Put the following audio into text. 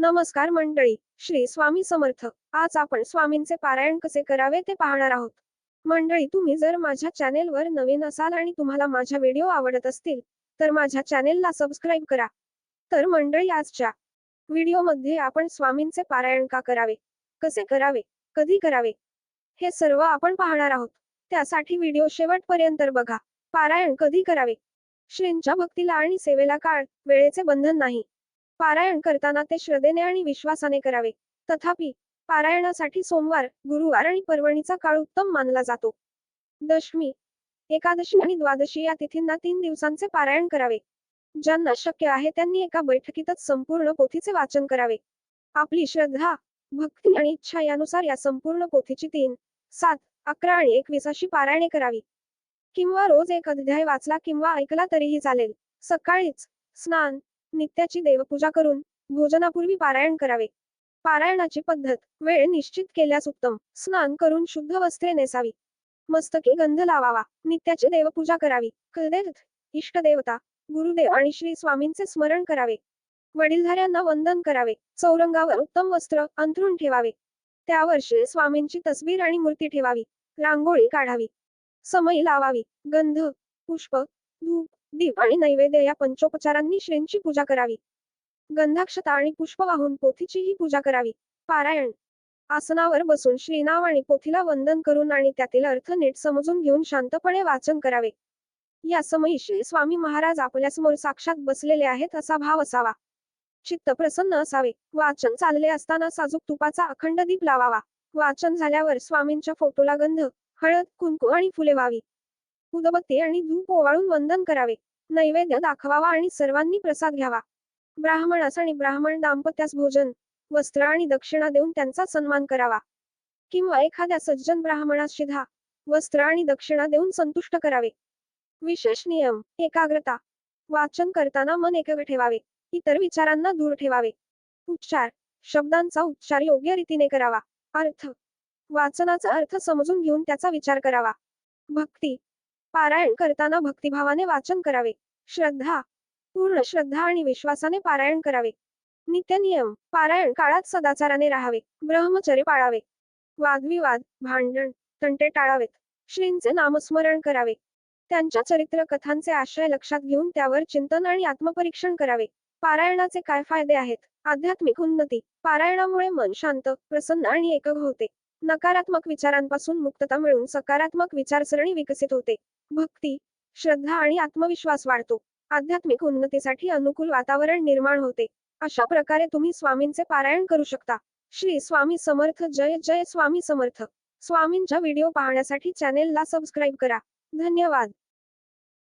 नमस्कार मंडळी श्री स्वामी समर्थ. आज आपण स्वामींचे पारायण कसे करावे ते पाहणार आहोत. मंडळी तुम्ही जर माझ्या चॅनेलवर नवीन असाल आणि तुम्हाला माझ्या व्हिडिओ आवडत असतील तर माझ्या चॅनेलला सबस्क्राईब करा. तर मंडळी आजच्या व्हिडिओमध्ये आपण स्वामींचे पारायण का करावे कसे करावे कधी करावे हे सर्व आपण पाहणार आहोत. त्यासाठी व्हिडिओ शेवटपर्यंत बघा. पारायण कधी करावे श्रींच्या भक्तीला आणि सेवेला काळ वेळेचे बंधन नाही. पारायण करताना ते श्रद्धेने आणि विश्वासाने करावे. तथापि पारायणासाठी सोमवार गुरुवार आणि पर्वणीचा काळ उत्तम मानला जातो. दशमी एकादशी आणि द्वादशी या तिथींना तीन दिवसांचे पारायण करावे. ज्यांना शक्य आहे त्यांनी एका बैठकीतच संपूर्ण पोथीचे वाचन करावे. आपली श्रद्धा भक्ती आणि इच्छा यानुसार या संपूर्ण पोथीची तीन सात अकरा आणि एकवीस अशी पारायणे करावी. किंवा रोज एक अध्याय वाचला किंवा ऐकला तरीही चालेल. सकाळीच स्नान नित्याची देवपूजा करून भोजनापूर्वी पारायण करावे. पारायणाची पद्धत वेळ निश्चित केल्यास उत्तम. स्नान करून शुद्ध वस्त्रे नेसावी. मस्तकी गंध लावावा. नित्याची देवपूजा करावी. कलदेव इष्टदेवता गुरुदेव आणि श्री स्वामींचे स्मरण करावे. वडीलधाऱ्यांना वंदन करावे. चौरंगावर उत्तम वस्त्र अंथरून ठेवावे. त्यावर श्री स्वामींची तस्वीर आणि मूर्ती ठेवावी. रांगोळी काढावी. समय लावावी. गंध पुष्प धूप दीप आणि नैवेद्य या पंचोपचारांनी श्रींची पूजा करावी. गंधाक्षता आणि पुष्प वाहून पोथीचीही पूजा करावी. पारायण. आसनावर बसून श्रीनाव आणि पोथीला वंदन करून आणि त्यातील अर्थ नीट समजून घेऊन शांतपणे वाचन करावे. या समयी श्री स्वामी महाराज आपल्यासमोर साक्षात बसलेले आहेत असा भाव असावा. चित्त प्रसन्न असावे. वाचन चालले असताना साजूक तुपाचा अखंड दीप लावावा. वाचन झाल्यावर स्वामींच्या फोटोला गंध हळद कुंकू आणि फुले व्हावी. उदबत्ते आणि धूप ओवाळून वंदन करावे. नैवेद्य दाखवावा आणि सर्वांनी प्रसाद घ्यावा. ब्राह्मणास आणि ब्राह्मण दाम्पत्यास भोजन वस्त्र आणि दक्षिणा देऊन त्यांचा सन्मान करावा. किंवा एखाद्या सज्जन ब्राह्मणास शिधा वस्त्र आणि दक्षिणा देऊन संतुष्ट करावे. विशेष नियम एकाग्रता वाचन करताना मन एकग ठेवावे. इतर विचारांना दूर ठेवावे. उच्चार शब्दांचा उच्चार योग्य रीतीने करावा. अर्थ वाचनाचा अर्थ समजून घेऊन त्याचा विचार करावा. भक्ती पारायण करताना भक्तिभावाने वाचन करावे. श्रद्धा पूर्ण श्रद्धा आणि विश्वासाने पारायण करावे. नित्य नियम पारायण काळात सदाचाराने राहावे. ब्रह्मचर्य पाळावे. वादविवाद भांडण तंटे टाळावेत. श्रींचे नामस्मरण करावे. त्यांच्या चरित्र कथांचे आश्रय लक्षात घेऊन त्यावर चिंतन आणि आत्मपरीक्षण करावे. पारायणाचे काय फायदे आहेत? आध्यात्मिक उन्नती. पारायणामुळे मन शांत प्रसन्न आणि एकग होते. नकारात्मक विचारांपासून मुक्तता मिळून सकारात्मक विचारसरणी विकसित होते. भक्ती श्रद्धा आणि आत्मविश्वास वाढतो. आध्यात्मिक उन्नतीसाठी अनुकूल वातावरण निर्माण होते. अशा प्रकारे तुम्ही स्वामींचे पारायण करू शकता. श्री स्वामी समर्थ जय जय स्वामी समर्थ. स्वामींच्या व्हिडिओ पाहण्यासाठी चॅनेलला सबस्क्राईब करा. धन्यवाद.